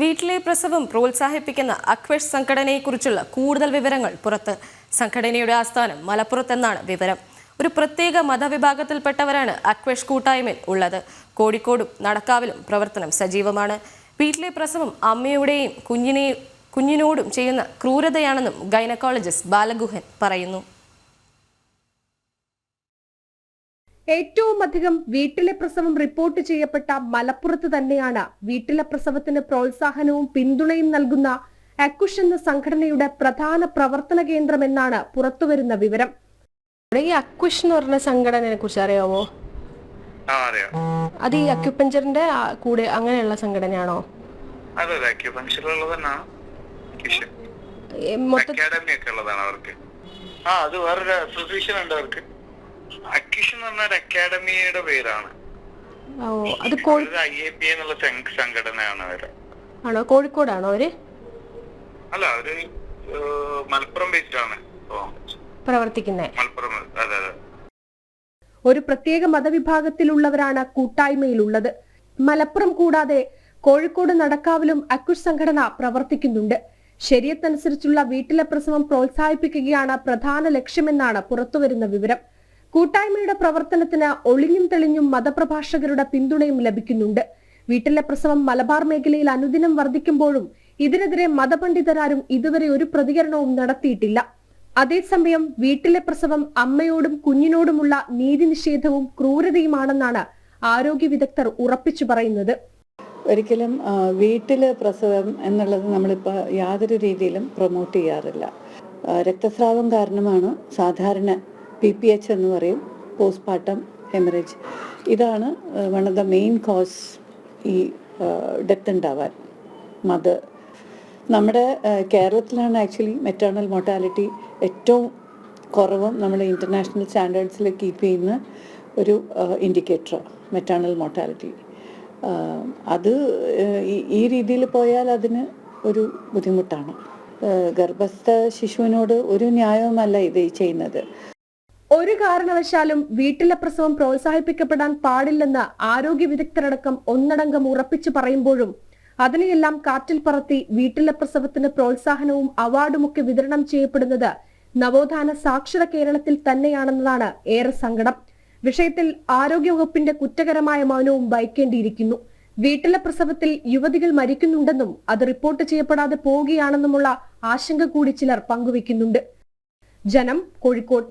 വീട്ടിലെ പ്രസവം പ്രോത്സാഹിപ്പിക്കുന്ന അക്വഷ് സംഘടനയെക്കുറിച്ചുള്ള കൂടുതൽ വിവരങ്ങൾ പുറത്ത്. സംഘടനയുടെ ആസ്ഥാനം മലപ്പുറത്തെന്നാണ് വിവരം. ഒരു പ്രത്യേക മതവിഭാഗത്തിൽപ്പെട്ടവരാണ് അക്വഷ് കൂട്ടായ്മയിൽ ഉള്ളത്. കോഴിക്കോടും നടക്കാവിലും പ്രവർത്തനം സജീവമാണ്. വീട്ടിലെ പ്രസവം അമ്മയുടെയും കുഞ്ഞിനെയും കുഞ്ഞിനോടും ചെയ്യുന്ന ക്രൂരതയാണെന്നും ഗൈനക്കോളജിസ്റ്റ് ബാലഗുഹൻ പറയുന്നു. ഏറ്റവും അധികം വീട്ടിലെ പ്രസവം റിപ്പോർട്ട് ചെയ്യപ്പെട്ട മലപ്പുറത്ത് തന്നെയാണ്. വീട്ടിലെ പ്രസവത്തിന് പ്രോത്സാഹനവും പിന്തുണയും നൽകുന്ന അക്കുഷ് എന്ന സംഘടനയുടെ പ്രധാന പ്രവർത്തന കേന്ദ്രം എന്നാണ് പുറത്തുവരുന്ന വിവരം. ഈ അക്വിഷ് എന്ന് പറഞ്ഞ സംഘടനയെ കുറിച്ച് അറിയാമോ ആ അറിയാം. അത് ഈ അക്യുപഞ്ചറിന്റെ കൂടെ അങ്ങനെയുള്ള സംഘടനയാണോ? മൊത്ത അക്കാഡമി ഒക്കെ ഉള്ളതാണ് അവർക്ക്. ആ അത് വേറൊരു അസോസിയേഷൻ ഉണ്ട് അവർക്ക്. അക്യുഷൻ എന്ന് പറഞ്ഞ ഒരു അക്കാഡമിയുടെ പേരാണ്. ഓ അത് കോഴി ഐ എ പി എന്നുള്ള സംഘ- സംഘടനയാണ് അവർ. ആണോ? കോഴിക്കോടാണോ അവർ? അല്ല അവർ മലപ്പുറം ബേസ്ഡ് ആണ്. ഓ. പ്രവർത്തിക്കുന്നേ. മലപ്പുറം അതെ അതെ. ഒരു പ്രത്യേക മതവിഭാഗത്തിലുള്ളവരാണ് കൂട്ടായ്മയിലുള്ളത്. മലപ്പുറം കൂടാതെ കോഴിക്കോട് നടക്കാവിലും അക്കുഷ് സംഘടന പ്രവർത്തിക്കുന്നുണ്ട്. ശരീരത്തനുസരിച്ചുള്ള വീട്ടിലെ പ്രസവം പ്രോത്സാഹിപ്പിക്കുകയാണ് പ്രധാന ലക്ഷ്യമെന്നാണ് പുറത്തുവരുന്ന വിവരം. കൂട്ടായ്മയുടെ പ്രവർത്തനത്തിന് ഒളിഞ്ഞും തെളിഞ്ഞും മതപ്രഭാഷകരുടെ പിന്തുണയും ലഭിക്കുന്നുണ്ട്. വീട്ടിലെ പ്രസവം മലബാർ മേഖലയിൽ അനുദിനം വർദ്ധിക്കുമ്പോഴും ഇതിനെതിരെ മതപണ്ഡിതരാരും ഇതുവരെ ഒരു പ്രതികരണവും നടത്തിയിട്ടില്ല. അതേസമയം വീട്ടിലെ പ്രസവം അമ്മയോടും കുഞ്ഞിനോടുമുള്ള നീതി നിഷേധവും ക്രൂരതയുമാണെന്നാണ് ആരോഗ്യ വിദഗ്ധർ ഉറപ്പിച്ചു പറയുന്നത്. ഒരിക്കലും വീട്ടിലെ പ്രസവം എന്നുള്ളത് നമ്മളിപ്പോൾ യാതൊരു രീതിയിലും പ്രൊമോട്ട് ചെയ്യാറില്ല. രക്തസ്രാവം കാരണമാണ് സാധാരണ പി പി എച്ച് എന്ന് പറയും പോസ്റ്റ്മോർട്ടം ഹെമറേജ് ഇതാണ് one of the main cause ഈ ഡെത്ത് ഉണ്ടാവാൻ മദർ നമ്മുടെ കേരളത്തിലാണ് ആക്ച്വലി മെറ്റേണൽ മോർട്ടാലിറ്റി ഏറ്റവും കുറവും നമ്മൾ ഇന്റർനാഷണൽ സ്റ്റാൻഡേർഡ്സിൽ കീപ്പ് ചെയ്യുന്ന ഒരു ഇൻഡിക്കേറ്റർ മെറ്റേണൽ മോർട്ടാലിറ്റി അത് ഈ രീതിയിൽ പോയാൽ അതിന് ഒരു ബുദ്ധിമുട്ടാണ്. ഗർഭസ്ഥ ശിശുവിനോട് ഒരു ന്യായവുമല്ല ഇത് ചെയ്യുന്നത്. ഒരു കാരണവശാലും വീട്ടിലെ പ്രസവം പ്രോത്സാഹിപ്പിക്കപ്പെടാൻ പാടില്ലെന്ന് ആരോഗ്യ വിദഗ്ധരടക്കം ഒന്നടങ്കം ഉറപ്പിച്ചു പറയുമ്പോഴും അതിനെയെല്ലാം കാറ്റിൽ പറത്തി വീട്ടിലെ പ്രസവത്തിന് പ്രോത്സാഹനവും അവാർഡുമൊക്കെ വിതരണം ചെയ്യപ്പെടുന്നത് നവോത്ഥാന സാക്ഷര കേരളത്തിൽ തന്നെയാണെന്നതാണ് ഏറെ സങ്കടം. വിഷയത്തിൽ ആരോഗ്യവകുപ്പിന്റെ കുറ്റകരമായ മൗനവും ഭയക്കേണ്ടിയിരിക്കുന്നു. വീട്ടിലെ പ്രസവത്തിൽ യുവതികൾ മരിക്കുന്നുണ്ടെന്നും അത് റിപ്പോർട്ട് ചെയ്യപ്പെടാതെ പോവുകയാണെന്നുമുള്ള ആശങ്ക കൂടി ചിലർ പങ്കുവെക്കുന്നുണ്ട് ജനം കോഴിക്കോട്.